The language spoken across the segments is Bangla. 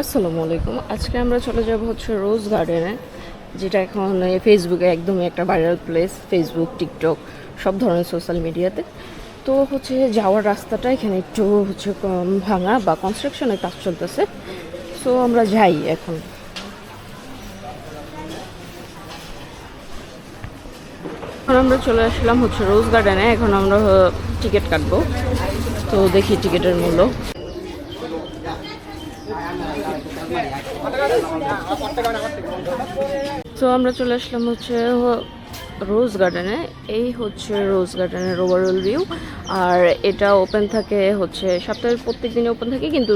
আসসালামু আলাইকুম। আজকে আমরা চলে যাব হচ্ছে রোজ গার্ডেনে যেটা এখন ফেসবুকে একদমই একটা ভাইরাল প্লেস ফেসবুক টিকটক সব ধরনের সোশ্যাল মিডিয়াতে তো হচ্ছে যাওয়ার রাস্তাটা এখানে একটু হচ্ছে ভাঙা বা কনস্ট্রাকশনের কাজ চলতেছে। সো আমরা যাই এখন। এখন আমরা চলে আসলাম হচ্ছে রোজ গার্ডেনে এখন আমরা টিকিট কাটবো। তো দেখি টিকিটের মূল্য। তো আমরা চলে আসলাম হচ্ছে রোজ গার্ডেনে। এই হচ্ছে রোজ গার্ডেনের ওভারঅল ভিউ আর এটা ওপেন থাকে হচ্ছে, সপ্তাহের প্রত্যেক দিনে ওপেন থাকে, কিন্তু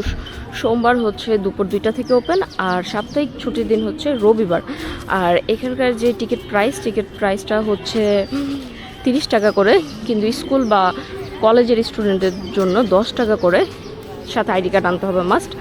সোমবার হচ্ছে দুপুর দুইটা থেকে ওপেন আর সাপ্তাহিক ছুটির দিন হচ্ছে রবিবার। আর এখানকার যে টিকিট প্রাইস টিকিট প্রাইসটা হচ্ছে তিরিশ টাকা করে, কিন্তু স্কুল বা কলেজের স্টুডেন্টদের জন্য দশ টাকা করে। সাথে আইডি কার্ড আনতে হবে মাস্ট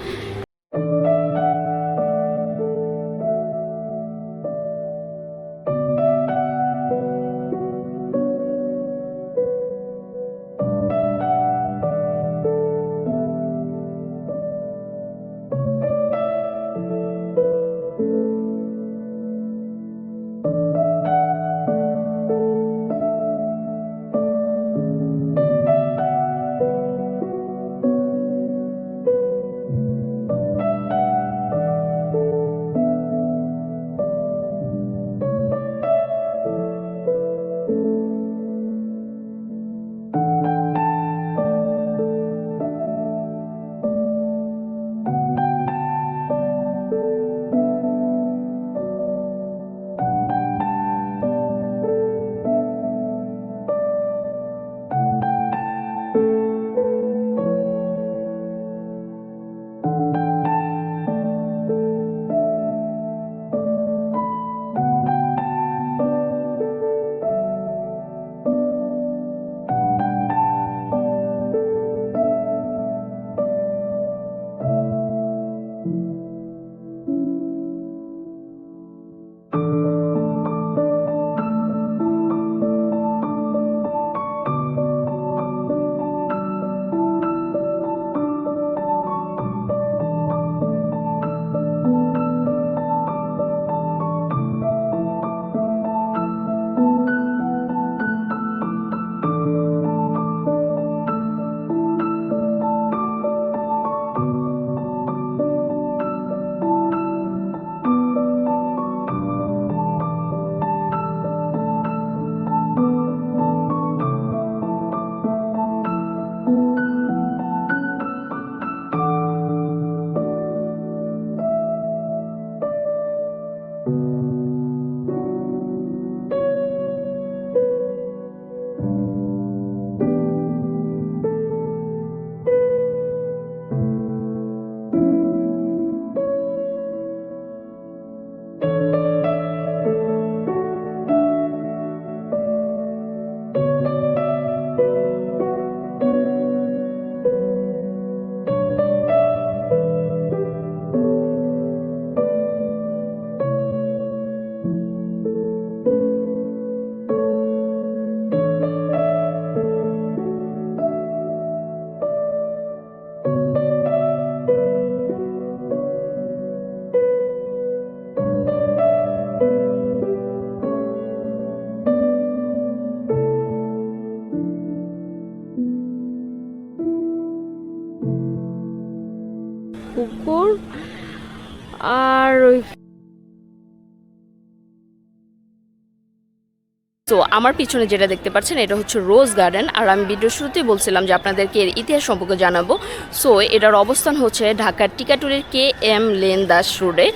কুকুর আর ওই তো আমার পিছনে যেটা দেখতে পাচ্ছেন, এটা হচ্ছে রোজ গার্ডেন। আর আমি ভিডিও শুরুতেই বলছিলাম যে আপনাদেরকে এর ইতিহাস সম্পর্কে জানাব। সো, এটার অবস্থান হচ্ছে ঢাকার টিকাটুরের কে এম লেন দাস রোডে।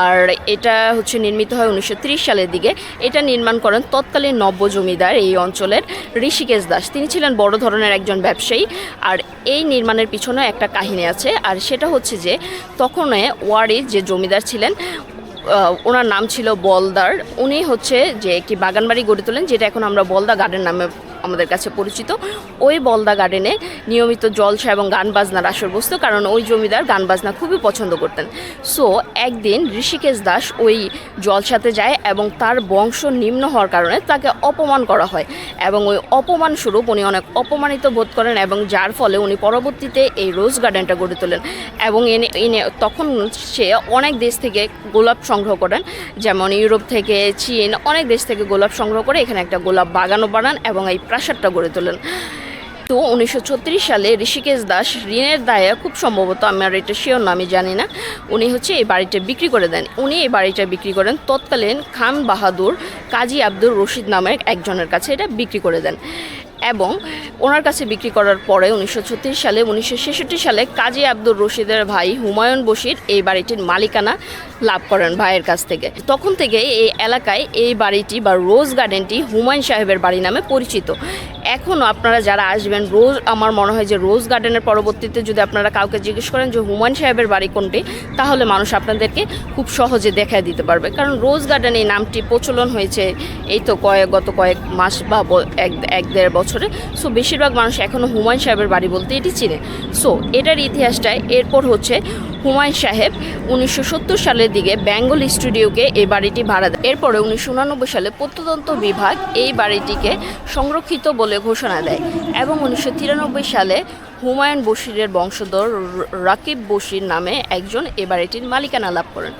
আর এটা হচ্ছে নির্মিত হয় উনিশশো ত্রিশ সালের দিকে। এটা নির্মাণ করেন তৎকালীন নব্য জমিদার এই অঞ্চলের ঋষিকেশ দাস। তিনি ছিলেন বড় ধরনের একজন ব্যবসায়ী। আর এই নির্মাণের পিছনে একটা কাহিনী আছে। আর সেটা হচ্ছে যে, তখন ওয়ারির যে জমিদার ছিলেন ওনার নাম ছিল বলদার। উনি হচ্ছে যে একটি বাগানবাড়ি গড়ে তোলেন, যেটা এখন আমরা বলদা গার্ডেন নামে আমাদের কাছে পরিচিত। ওই বলদা গার্ডেনে নিয়মিত জলসা এবং গান বাজনার আসর বসতো, কারণ ওই জমিদার গান বাজনা খুবই পছন্দ করতেন। সো একদিন ঋষিকেশ দাস ওই জলসাতে যায় এবং তার বংশ নিম্ন হওয়ার কারণে তাকে অপমান করা হয় এবং ওই অপমান স্বরূপ উনি অনেক অপমানিত বোধ করেন এবং যার ফলে উনি পরবর্তীতে এই রোজ গার্ডেনটা গড়ে তোলেন এবং এনে এনে তখন সে অনেক দেশ থেকে গোলাপ সংগ্রহ করেন, যেমন ইউরোপ থেকে, চীন, অনেক দেশ থেকে গোলাপ সংগ্রহ করে এখানে একটা গোলাপ বাগানও বানান এবং এই প্রাসাদটা গড়ে তোলেন। তো উনিশশো ছত্রিশ সালে ঋষিকেশ দাস ঋণের দায়ে খুব সম্ভবত আমার এটা শিওর না, আমি জানি না, উনি হচ্ছে এই বাড়িটা বিক্রি করে দেন। উনি এই বাড়িটা বিক্রি করেন তৎকালীন খান বাহাদুর কাজী আব্দুর রশিদ নামের একজনের কাছে এটা বিক্রি করে দেন। এবং ওনার কাছে বিক্রি করার পরে উনিশশো ছত্রিশ সালে, উনিশশো ছেষট্টি সালে কাজী আব্দুর রশিদের ভাই হুমায়ুন বশির এই বাড়িটির মালিকানা লাভ করেন ভাইয়ের কাছ থেকে। তখন থেকে এই এলাকায় এই বাড়িটি বা রোজ গার্ডেনটি হুমায়ুন সাহেবের বাড়ি নামে পরিচিত। এখনও আপনারা যারা আসবেন, রোজ আমার মনে হয় যে রোজ গার্ডেনের পরবর্তীতে যদি আপনারা কাউকে জিজ্ঞেস করেন যে হুমায়ুন সাহেবের বাড়ি কোনটি, তাহলে মানুষ আপনাদেরকে খুব সহজে দেখায় দিতে পারবে। কারণ রোজ গার্ডেন এই নামটি প্রচলন হয়েছে এই তো কয়েক, গত কয়েক মাস বা এক এক দেড় বছরে। সো, বেশিরভাগ মানুষ এখনও হুমায়ুন সাহেবের বাড়ি বলতে এটি চিনে। সো, এটার ইতিহাসটায় এরপর হচ্ছে হুমায়ুন সাহেব উনিশশো সত্তর সালের দিকে বেঙ্গল স্টুডিওকে এই বাড়িটি ভাড়া দেয়। এরপরে উনিশশো সালে প্রত্নতন্ত্র বিভাগ এই বাড়িটিকে সংরক্ষিত বলে ঘোষণা দেয় এবং উনিশশো তিরানব্বই সালে হুমায়ুন বশিরের বংশধর রাকিব বশির নামে একজন এ বাড়িটির মালিকানা লাভ করেন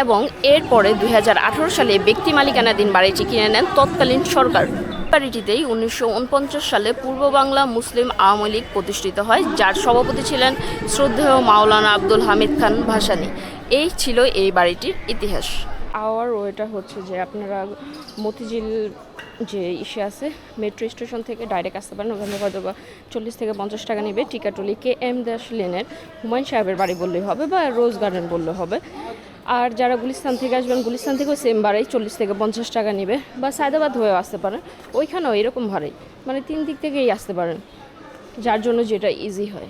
এবং এরপরে দুই হাজার আঠারো সালে ব্যক্তি মালিকানাধীন বাড়িটি কিনে নেন তৎকালীন সরকার। বাড়িটিতেই উনিশশো সালে পূর্ব বাংলা মুসলিম আওয়ামী লীগ প্রতিষ্ঠিত হয়, যার সভাপতি ছিলেন শ্রদ্ধেয় মাওলানা আব্দুল হামিদ খান ভাসানী। এই ছিল এই বাড়িটির ইতিহাস। আওয়ার ওয়েটা হচ্ছে যে আপনারা মতিঝিল যে ইসে আছে, মেট্রো স্টেশন থেকে ডাইরেক্ট আসতে পারেন, ওখানে হয়তো বা চল্লিশ থেকে পঞ্চাশ টাকা নেবে। টিকাটুলি কে এম দাস লেনের হুমায়ুন সাহেবের বাড়ি বললেই হবে বা রোজ গার্ডেন বললে হবে। আর যারা গুলিস্তান থেকে আসবেন, গুলিস্তান থেকেও সেম ভাড়াই চল্লিশ থেকে পঞ্চাশ টাকা নেবে বা সায়দাবাদ হয়েও আসতে পারেন। ওইখানেও এরকম ভাড়াই মানে তিন দিক থেকেই আসতে পারেন, যার জন্য যেটা ইজি হয়।